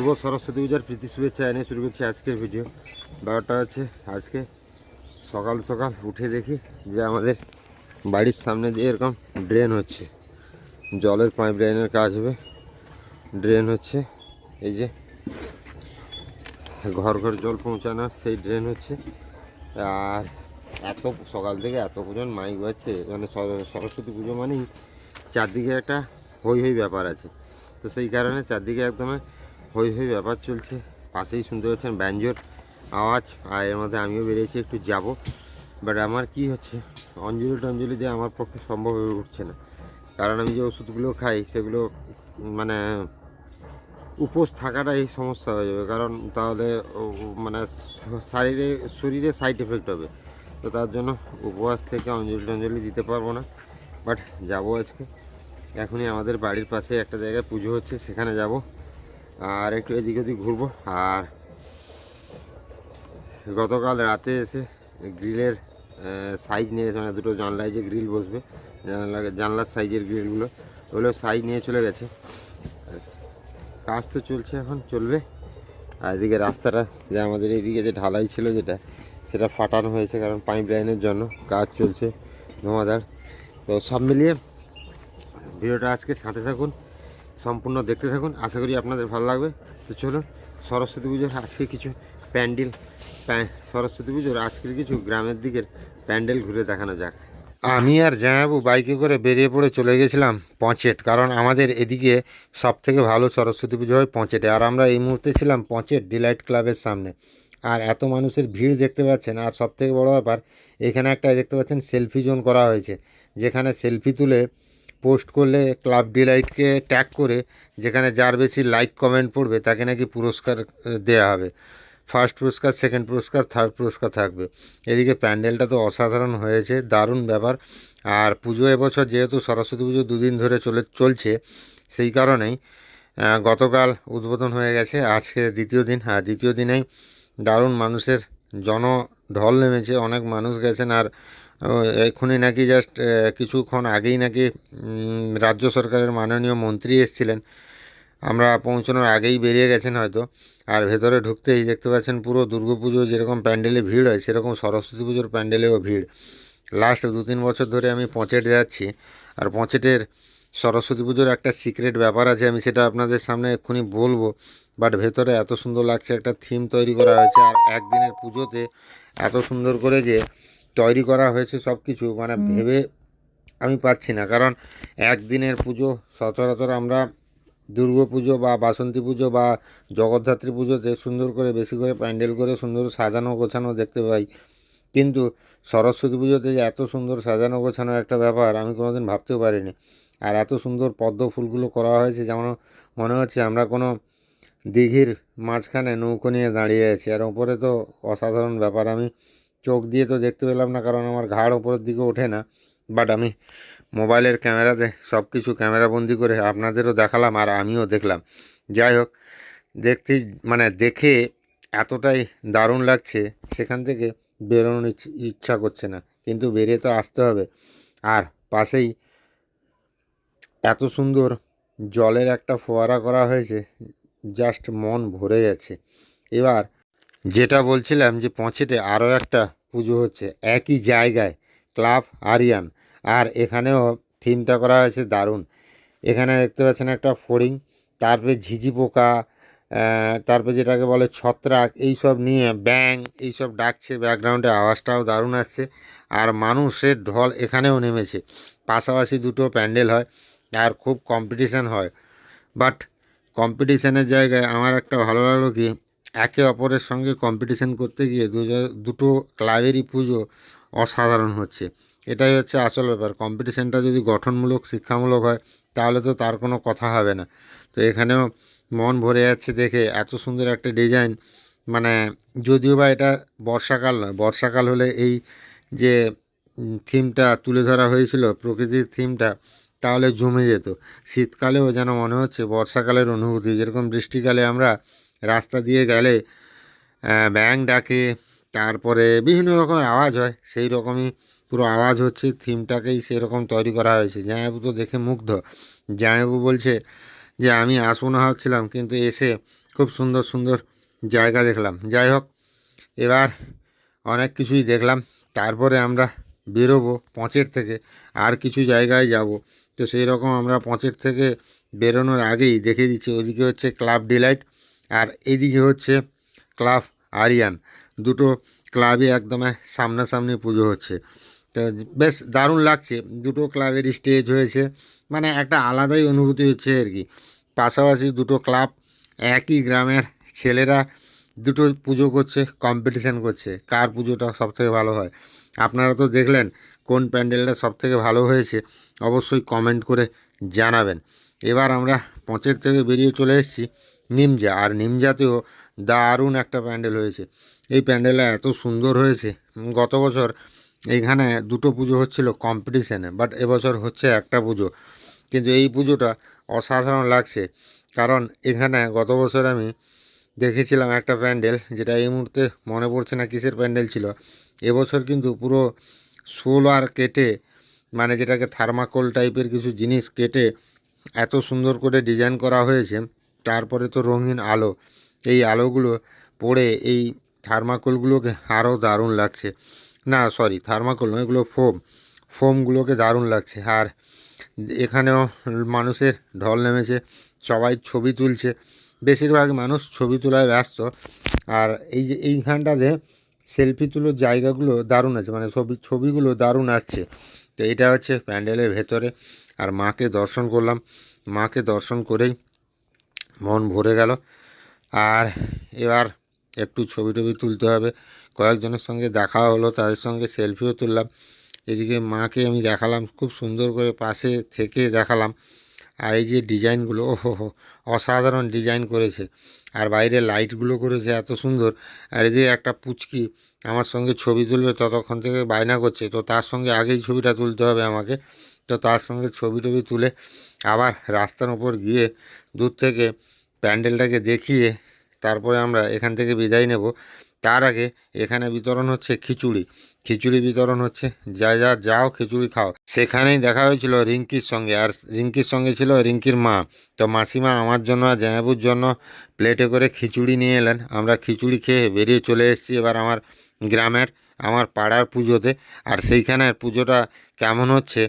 শুভ সরস্বতী পূজার প্রীতি শুভেচ্ছা এনে শুরু করছি আজকের ভিডিও ব্যাপারটা হচ্ছে, আজকে সকাল সকাল উঠে দেখি যে আমাদের বাড়ির সামনে দিয়ে এরকম ড্রেন হচ্ছে। জলের পাইপ লাইনের কাজ হবে। ড্রেন হচ্ছে, এই যে ঘর ঘর জল পৌঁছানোর সেই ড্রেন হচ্ছে। আর এত সকাল থেকে এত পুজন মাইক বাজছে মানে সরস্বতী পুজো মানেই চারদিকে একটা হই হই ব্যাপার আছে। তো সেই কারণে চারদিকে একদম হই হই ব্যাপার চলছে। পাশেই শুনতে পাচ্ছেন ব্যঞ্জোর আওয়াজ। আর এর মধ্যে আমিও বেরিয়েছি, একটু যাব। বাট আমার কি হচ্ছে? অঞ্জলি টঞ্জলি দিয়ে আমার পক্ষে সম্ভব হয়ে উঠছে না। কারণ আমি যে ওষুধগুলো খাই, সেগুলো মানে উপোস থাকাটাই সমস্যা হয়ে যাবে। কারণ তাহলে মানে শারীরে, শরীরে সাইড এফেক্ট হবে। তো তার জন্য উপবাস থেকে অঞ্জলি টঞ্জলি দিতে পারব না। বাট যাব আজকে। এখনই আমাদের বাড়ির পাশে একটা জায়গায় পুজো হচ্ছে, সেখানে যাব। আর একটু এদিক ওদিক ঘুরবো। আর গতকাল রাতে এসে গ্রিলের সাইজ নিয়ে মানে দুটো জানলায় যে গ্রিল বসবে, জানলা, জানলার সাইজের গ্রিলগুলো, ওগুলো সাইজ নিয়ে চলে গেছে। কাজ তো চলছে এখন, চলবে। আর এদিকে রাস্তাটা যে আমাদের এদিকে যে ঢালাই ছিল যেটা, সেটা ফাটানো হয়েছে কারণ পাইপ লাইনের জন্য কাজ চলছে ধোঁয়াধার তো সব মিলিয়ে ভিডিওটা আজকে সাথে থাকুন। সম্পূর্ণ দেখতে থাকুন। আশা করি আপনাদের ভালো লাগবে। তো চলুন, সরস্বতী পুজোর আজকে কিছু প্যান্ডেল, প্যা- সরস্বতী পুজোর আজকের কিছু গ্রামের দিকের প্যান্ডেল ঘুরে দেখানো যাক। আমি আর জামাবু বাইকে করে বেরিয়ে পড়ে চলে গেছিলাম পঁচেট কারণ আমাদের এদিকে সব থেকে ভালো সরস্বতী পুজো হয় পঁচেটে আর আমরা এই মুহূর্তে ছিলাম পঁচেট ডিলাইট ক্লাবের সামনে। আর এত মানুষের ভিড় দেখতে পাচ্ছেন। আর সব থেকে বড়ো ব্যাপার, এখানে একটা দেখতে পাচ্ছেন সেলফি জোন করা হয়েছে। যেখানে সেলফি তুলে পোস্ট করলে ক্লাব ডিলাইটকে ট্যাগ করে যেখানে যার বেশি লাইক কমেন্ট পড়বে তাকে নাকি পুরস্কার দেয়া হবে। ফার্স্ট পুরস্কার, সেকেন্ড পুরস্কার, থার্ড পুরস্কার থাকবে। এদিকে প্যান্ডেলটা তো অসাধারণ হয়েছে, দারুণ ব্যাপার। আর পুজো এবছর যেহেতু সরস্বতী পুজো দুদিন ধরে চলে, চলছে, সেই কারণেই গতকাল উদ্বোধন হয়ে গেছে, আজকে দ্বিতীয় দিন। হ্যাঁ দ্বিতীয় দিনেই দারুণ মানুষের জনঢল নেমেছে, অনেক মানুষ গেছেন। আর এক্ষুনি নাকি জাস্ট কিছুক্ষণ আগেই নাকি রাজ্য সরকারের মাননীয় মন্ত্রী এসেছিলেন। আমরা পৌঁছানোর আগেই বেরিয়ে গেছেন হয়তো। আর ভেতরে ঢুকতেই দেখতে পাচ্ছেন পুরো দুর্গাপুজো যেরকম প্যান্ডেলে ভিড় হয়, সেরকম সরস্বতী পুজোর প্যান্ডেলেও ভিড়। লাস্ট দু তিন বছর ধরে আমি পঁচেট যাচ্ছি। আর পঁচেটের সরস্বতী পুজোর একটা সিক্রেট ব্যাপার আছে, আমি সেটা আপনাদের সামনে এক্ষুনি বলব। বাট ভেতরে এত সুন্দর লাগছে, একটা থিম তৈরি করা হয়েছে। আর একদিনের পুজোতে এত সুন্দর করে যে তৈরি করা হয়েছে সব কিছু মানে ভেবে আমি পাচ্ছি না। কারণ একদিনের পুজো সচরাচর আমরা দুর্গা পুজো বা বাসন্তী পুজো বা জগদ্ধাত্রী পুজোতে সুন্দর করে বেশি করে প্যান্ডেল করে সুন্দর সাজানো গোছানো দেখতে পাই। কিন্তু সরস্বতী পুজোতে যে এত সুন্দর সাজানো গোছানো একটা ব্যাপার আমি কোনোদিন ভাবতেও পারিনি। আর এত সুন্দর পদ্ম ফুলগুলো করা হয়েছে যেমন মনে হচ্ছে আমরা কোনো দিঘির মাঝখানে নৌকো নিয়ে দাঁড়িয়ে আছি। আর ওপরে তো অসাধারণ ব্যাপার আমি চোখ দিয়ে তো দেখতে পেলাম না, কারণ আমার ঘাড় ওপরের দিকে ওঠে না। বাট আমি মোবাইলের ক্যামেরাতে সব কিছু ক্যামেরাবন্দি করে আপনাদেরও দেখালাম আর আমিও দেখলাম। যাই হোক, দেখতে মানে দেখে এতটাই দারুণ লাগছে, সেখান থেকে বেরোনোর ইচ- ইচ্ছা করছে না। কিন্তু বেরিয়ে তো আসতে হবে। আর পাশেই এত সুন্দর জলের একটা ফোয়ারা করা হয়েছে জাস্ট মন ভরে যাচ্ছে এবার যেটা বলছিলাম যে পঁচেটে আরও একটা পুজো হচ্ছে, একই জায়গায়, ক্লাব আরিয়ান। আর এখানেও থিমটা করা হয়েছে দারুণ। এখানে দেখতে পাচ্ছেন একটা ফড়িং, তারপরে ঝিঝি পোকা তারপরে যেটাকে বলে ছত্রাক, এইসব নিয়ে ব্যাং, এইসব ডাকছে ব্যাকগ্রাউন্ডে, আওয়াজটাও দারুণ আসছে। আর মানুষের ঢল এখানেও নেমেছে। পাশাপাশি দুটো প্যান্ডেল হয়, আর খুব কম্পিটিশান হয়। বাট কম্পিটিশানের জায়গায় আমার একটা ভালো লাগল কি একে অপরের সঙ্গে কম্পিটিশান করতে গিয়ে দুটো ক্লাবেরই পুজো অসাধারণ হচ্ছে। এটাই হচ্ছে আসল ব্যাপার। কম্পিটিশানটা যদি গঠনমূলক, শিক্ষামূলক হয়, তাহলে তো তার কোনো কথা হবে না। তো এখানেও মন ভরে যাচ্ছে দেখে। এত সুন্দর একটা ডিজাইন মানে যদিও বা এটা বর্ষাকাল নয়, বর্ষাকাল হলে এই যে থিমটা তুলে ধরা হয়েছিল, প্রকৃতির থিমটা তাহলে জমে যেত। শীতকালেও যেন মনে হচ্ছে বর্ষাকালের অনুভূতি। যেরকম বৃষ্টিকালে আমরা রাস্তা দিয়ে গেলে ব্যাং ডাকে, তারপরে বিভিন্ন রকমের আওয়াজ হয়। সেই রকমই পুরো আওয়াজ হচ্ছে, থিমটাকেই সেরকম তৈরি করা হয়েছে। জামাইবাবু তো দেখে মুগ্ধ। জামাইবাবু বলছে যে, আমি আসব না ভাবছিলাম, কিন্তু এসে খুব সুন্দর সুন্দর জায়গা দেখলাম। যাই হোক, এবার অনেক কিছুই দেখলাম। তারপরে আমরা বেরোবো পঁচের থেকে। আর কিছু জায়গায় যাব। তো সেই রকম আমরা পঁচের থেকে বেরোনোর আগেই দেখে দিচ্ছি। ওদিকে হচ্ছে ক্লাব ডিলাইট। আর এদিকে হচ্ছে ক্লাব আরিয়ান। দুটো ক্লাবই একদম সামনাসামনি পুজো হচ্ছে। তো বেশ দারুণ লাগছে। দুটো ক্লাবের স্টেজ হয়েছে। মানে একটা আলাদাই অনুভূতি হচ্ছে আর কি। পাশাপাশি দুটো ক্লাব একই গ্রামের ছেলেরা দুটো পুজো করছে কম্পিটিশান করছে। কার পুজোটা সবথেকে ভালো হয়? আপনারা তো দেখলেন কোন প্যান্ডেলটা সবথেকে ভালো হয়েছে। অবশ্যই কমেন্ট করে জানাবেন। এবার আমরা পঁচের থেকে বেরিয়ে চলে এসেছি। নিমজা, আর নিমজাতেও দারুণ একটা প্যান্ডেল হয়েছে। এই প্যান্ডেলটা এত সুন্দর হয়েছে। গত বছর এইখানে দুটো পুজো হচ্ছিল কম্পিটিশানে বাট এবছর হচ্ছে একটা পুজো। কিন্তু এই পুজোটা অসাধারণ লাগছে, কারণ এখানে গত বছর আমি দেখেছিলাম একটা প্যান্ডেল, যেটা এই মুহূর্তে মনে পড়ছে না কিসের প্যান্ডেল ছিল। এবছর কিন্তু পুরো সোলার কেটে মানে যেটাকে থার্মাকোল টাইপের কিছু জিনিস কেটে এত সুন্দর করে ডিজাইন করা হয়েছে। তারপরে তো রঙিন আলো। এই আলোগুলো পড়ে এই থার্মাকোলগুলোকে আরও দারুণ লাগছে। না সরি থার্মাকোল নয়, এগুলো ফোম। ফোমগুলোকে দারুণ লাগছে। আর এখানেও মানুষের ঢল নেমেছে, সবাই ছবি তুলছে। বেশিরভাগ মানুষ ছবি তোলায় ব্যস্ত। আর এই যে এইখানটাতে সেলফি তোলার জায়গাগুলো দারুণ আছে মানে ছবি, ছবিগুলো দারুণ আসছে। তো এটা হচ্ছে প্যান্ডেলের ভেতরে। আর মাকে দর্শন করলাম। মাকে দর্শন করেই মন ভরে গেল। আর এবার একটু ছবি টবি তুলতে হবে। কয়েকজনের সঙ্গে দেখা হলো, তাদের সঙ্গে সেলফিও তুললাম। এদিকে মাকে আমি দেখালাম, খুব সুন্দর করে পাশে থেকে দেখালাম। আর এই যে ডিজাইনগুলো ও হো হো, অসাধারণ ডিজাইন করেছে। আর বাইরে লাইটগুলো করেছে, এত সুন্দর। আর এদিকে একটা পুচকি আমার সঙ্গে ছবি তুলবে, ততক্ষণ থেকে বায়না করছে। তো তার সঙ্গে আগেই ছবিটা তুলতে হবে আমাকে। তো তার সঙ্গে ছবি টবি তুলে আবার রাস্তার উপর গিয়ে দূর থেকে প্যান্ডেলটাকে দেখিয়ে তারপরে আমরা এখান থেকে বিদায় নেব। তার আগে এখানে বিতরণ হচ্ছে খিচুড়ি। খিচুড়ি বিতরণ হচ্ছে, যা যা যাও খিচুড়ি খাও। সেখানেই দেখা হয়েছিল রিঙ্কির সঙ্গে। আর রিঙ্কির সঙ্গে ছিল রিঙ্কির মা। তো মাসিমা আমার জন্য আর জামাইবুর জন্য প্লেটে করে খিচুড়ি নিয়ে এলেন। আমরা খিচুড়ি খেয়ে বেরিয়ে চলে এসেছি এবার আমার গ্রামের, আমার পাড়ার পুজোতে। আর সেইখানের পুজোটা কেমন হচ্ছে